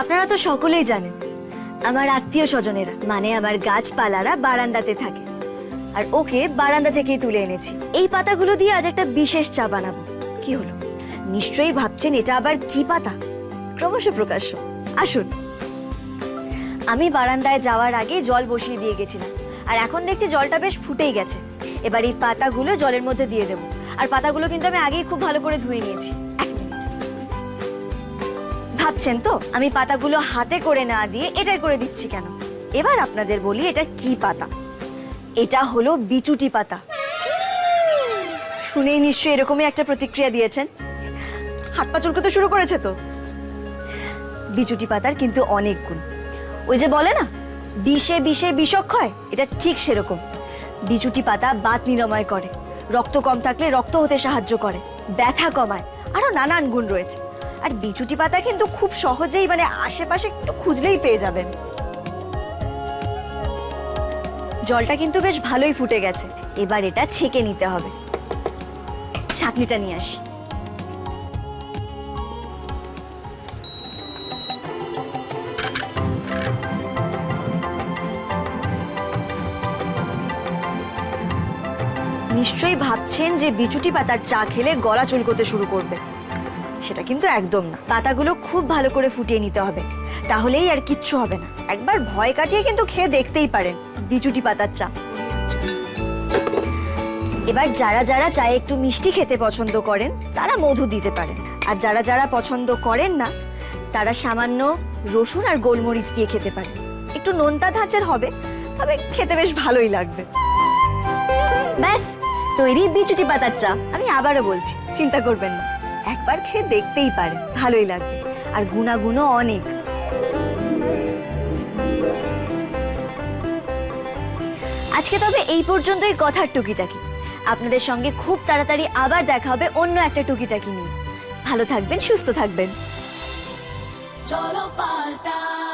আপনারা তো সকলেই জানেন, আমার আত্মীয় স্বজনেরা মানে আমার গাছপালারা বারান্দাতে থাকে। আর ওকে বারান্দা থেকেই তুলে এনেছি। এই পাতাগুলো দিয়ে আজ একটা বিশেষ চা বানাবো। কি হলো? নিশ্চয়ই ভাবছেন এটা আবার কি পাতা? ক্রমশ প্রকাশ্য। আসুন। আমি বারান্দায় যাওয়ার আগে জল বসিয়ে দিয়ে গেছিলাম। আর এখন দেখছি জলটা বেশ ফুটেই গেছে। এবার এই পাতাগুলো জলের মধ্যে দিয়ে দেবো। আর পাতাগুলো কিন্তু আমি আগেই খুব ভালো করে ধুয়ে নিয়েছি। ভাবছেন তো? আমি পাতাগুলো হাতে করে না দিয়ে এটাই করে দিচ্ছি কেন? এবার আপনাদের বলি এটা কি পাতা? এটা হলো বিচুটি পাতা। শুনেই নিশ্চয়ই এরকমই একটা প্রতিক্রিয়া দিয়েছেন। হাত পা চুলকোতে শুরু করেছে তো। বিচুটি পাতার কিন্তু অনেক গুণ। ওই যে বলে না, বিষে বিষে বিষক্ষয় এটা ঠিক সেরকম। বিচুটি পাতা বাত নিরাময় করে। রক্ত কম থাকলে রক্ত হতে সাহায্য করে, ব্যথা কমায়, আরও নানান গুণ রয়েছে। আর বিচুটি পাতা কিন্তু খুব সহজেই মানে আশেপাশে একটু খুঁজলেই পেয়ে যাবেন। জলটা কিন্তু বেশ ভালোই ফুটে গেছে। এবার এটা ছেঁকে নিতে হবে। ছাঁকনিটা নিয়ে আসি। নিশ্চয়ই ভাবছেন যে বিচুটি পাতার চা খেলে গলা চুলকোতে শুরু করবে। সেটা কিন্তু একদম না। পাতাগুলো খুব ভালো করে ফুটিয়ে নিতে হবে। তাহলেই আর কিচ্ছু হবে না। একবার ভয় কাটিয়ে কিন্তু খেয়ে দেখতেই পারেন বিচুটি পাতার চা। এবার যারা যারা চায়ে একটু মিষ্টি খেতে পছন্দ করেন, তারা মধু দিতে পারেন। আর যারা যারা পছন্দ করেন না, তারা সামান্য রসুন আর গোলমরিচ দিয়ে খেতে পারেন। একটু নোনতা ধাঁচের হবে, তবে খেতে বেশ ভালোই লাগবে। ব্যাস, তৈরি বিচুটি পাতার চা। আমি আবারও বলছি, চিন্তা করবেন না। একবার খেয়ে দেখতেই পারে। ভালোই লাগবে। আর গুণাগুণও অনেক। আজকে তবে এই পর্যন্তই কথার টুকিটাকি। আপনাদের সঙ্গে খুব তাড়াতাড়ি আবার দেখা হবে অন্য একটা টুকিটাকি নিয়ে। ভালো থাকবেন, সুস্থ থাকবেন। চলো পাল্টাই